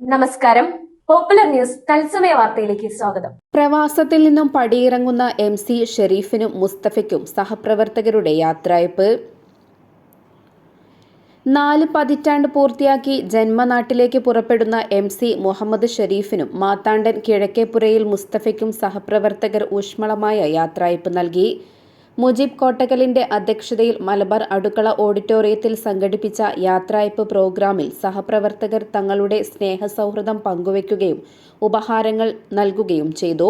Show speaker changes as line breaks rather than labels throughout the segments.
നമസ്കാരം. Popular news തത്സമയ വാർത്തയിലേക്ക് സ്വാഗതം.
പ്രവാസത്തിൽ നിന്നും പടിയിറങ്ങുന്ന എം സി ഷെരീഫിനും മുസ്തഫയ്ക്കും സഹപ്രവർത്തകരുടെ യാത്രയപ്പ്. നാല് പതിറ്റാണ്ട് പൂർത്തിയാക്കി ജന്മനാട്ടിലേക്ക് പുറപ്പെടുന്ന എം സി മുഹമ്മദ് ഷെരീഫിനും മാത്താണ്ടൻ കിഴക്കേപ്പുരയിൽ മുസ്തഫയ്ക്കും സഹപ്രവർത്തകർ ഊഷ്മളമായ യാത്രയപ്പ് നൽകി. മുജീബ് കോട്ടക്കലിന്റെ അധ്യക്ഷതയിൽ മലബാർ അടുക്കള ഓഡിറ്റോറിയത്തിൽ സംഘടിപ്പിച്ച യാത്രയപ്പ് പ്രോഗ്രാമിൽ സഹപ്രവർത്തകർ തങ്ങളുടെ സ്നേഹസൗഹൃദം പങ്കുവയ്ക്കുകയും ഉപഹാരങ്ങൾ നൽകുകയും ചെയ്തു.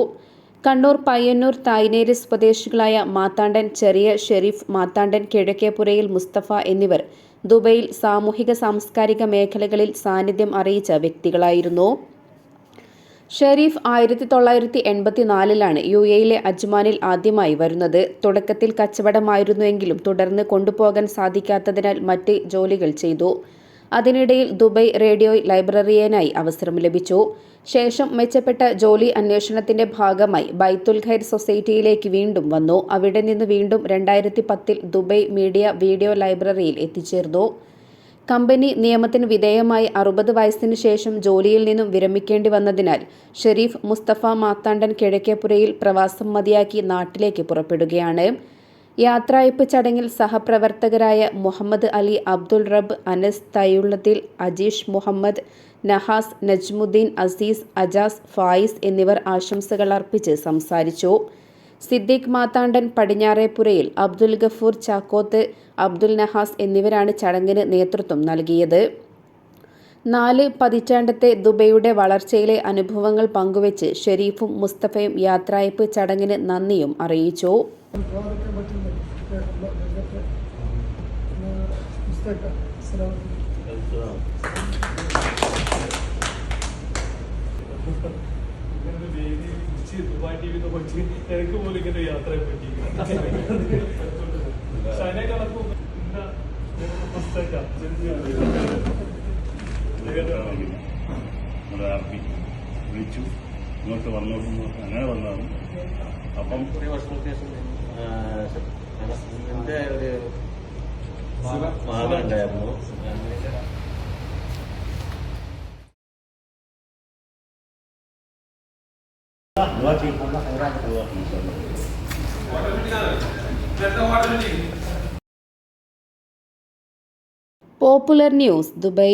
കണ്ണൂർ പയ്യന്നൂർ തായ്നേരി സ്വദേശികളായ മാത്താണ്ടൻ ചെറിയ ഷെരീഫ് മാത്താണ്ടൻ കിഴക്കേപ്പുരയിൽ മുസ്തഫ എന്നിവർ ദുബൈയിൽ സാമൂഹിക സാംസ്കാരിക മേഖലകളിൽ സാന്നിധ്യം അറിയിച്ച വ്യക്തികളായിരുന്നു. ഷെരീഫ് ആയിരത്തി തൊള്ളായിരത്തി എൺപത്തിനാലിലാണ് യു എയിലെ അജ്മാനിൽ ആദ്യമായി വരുന്നത്. തുടക്കത്തിൽ കച്ചവടമായിരുന്നുവെങ്കിലും തുടർന്ന് കൊണ്ടുപോകാൻ സാധിക്കാത്തതിനാൽ മറ്റ് ജോലികൾ ചെയ്തു. അതിനിടയിൽ ദുബൈ റേഡിയോ ലൈബ്രറിയനായി അവസരം ലഭിച്ചു. ശേഷം മെച്ചപ്പെട്ട ജോലി അന്വേഷണത്തിന്റെ ഭാഗമായി ബൈത്തുൽ ഖൈർ സൊസൈറ്റിയിലേക്ക് വീണ്ടും വന്നു. അവിടെ നിന്ന് വീണ്ടും രണ്ടായിരത്തി പത്തിൽ ദുബൈ മീഡിയ വീഡിയോ ലൈബ്രറിയിൽ എത്തിച്ചേർന്നു. കമ്പനി നിയമത്തിന് വിധേയമായി അറുപത് വയസ്സിന് ശേഷം ജോലിയിൽ നിന്നും വിരമിക്കേണ്ടി വന്നതിനാൽ ഷെരീഫ് മുസ്തഫ മാത്താണ്ടൻ കിഴക്കേപ്പുരയിൽ പ്രവാസം മതിയാക്കി നാട്ടിലേക്ക് പുറപ്പെടുകയാണ്. യാത്രയപ്പ് ചടങ്ങിൽ സഹപ്രവർത്തകരായ മുഹമ്മദ് അലി അബ്ദുൾ റബ് അനസ് തയ്യുള്ളത്തിൽ അജീഷ് മുഹമ്മദ് നഹാസ് നജ്മുദ്ദീൻ അസീസ് അജാസ് ഫായിസ് എന്നിവർ ആശംസകൾ അർപ്പിച്ച് സംസാരിച്ചു. സിദ്ദീഖ് മാത്താണ്ടൻ പടിഞ്ഞാറേപ്പുരയിൽ അബ്ദുൽ ഗഫൂർ ചാക്കോത്ത് അബ്ദുൽ നഹാസ് എന്നിവരാണ് ചടങ്ങിന് നേതൃത്വം നൽകിയത്. നാല് പതിറ്റാണ്ടത്തെ ദുബൈയുടെ വളർച്ചയിലെ അനുഭവങ്ങൾ പങ്കുവച്ച് ഷെരീഫും മുസ്തഫയും യാത്രയപ്പ് ചടങ്ങിന് നന്ദിയും അറിയിച്ചു.
ടി വി എനിക്ക് പോലും ഇങ്ങനെ യാത്രയെ പറ്റി. ഷൈനെ കണക്കും
നമ്മുടെ ആർപ്പി വിളിച്ചു. ഇങ്ങോട്ട് വന്നോളൂ അങ്ങനെ വന്നതാണ്. അപ്പം
കുറേ വർഷങ്ങൾക്ക് ശേഷം എന്റെ ഒരു ഭാഗം ഉണ്ടായിരുന്നു
ദുആ ചെയ്യും. ദുആ ചെയ്യും.
Popular news Dubai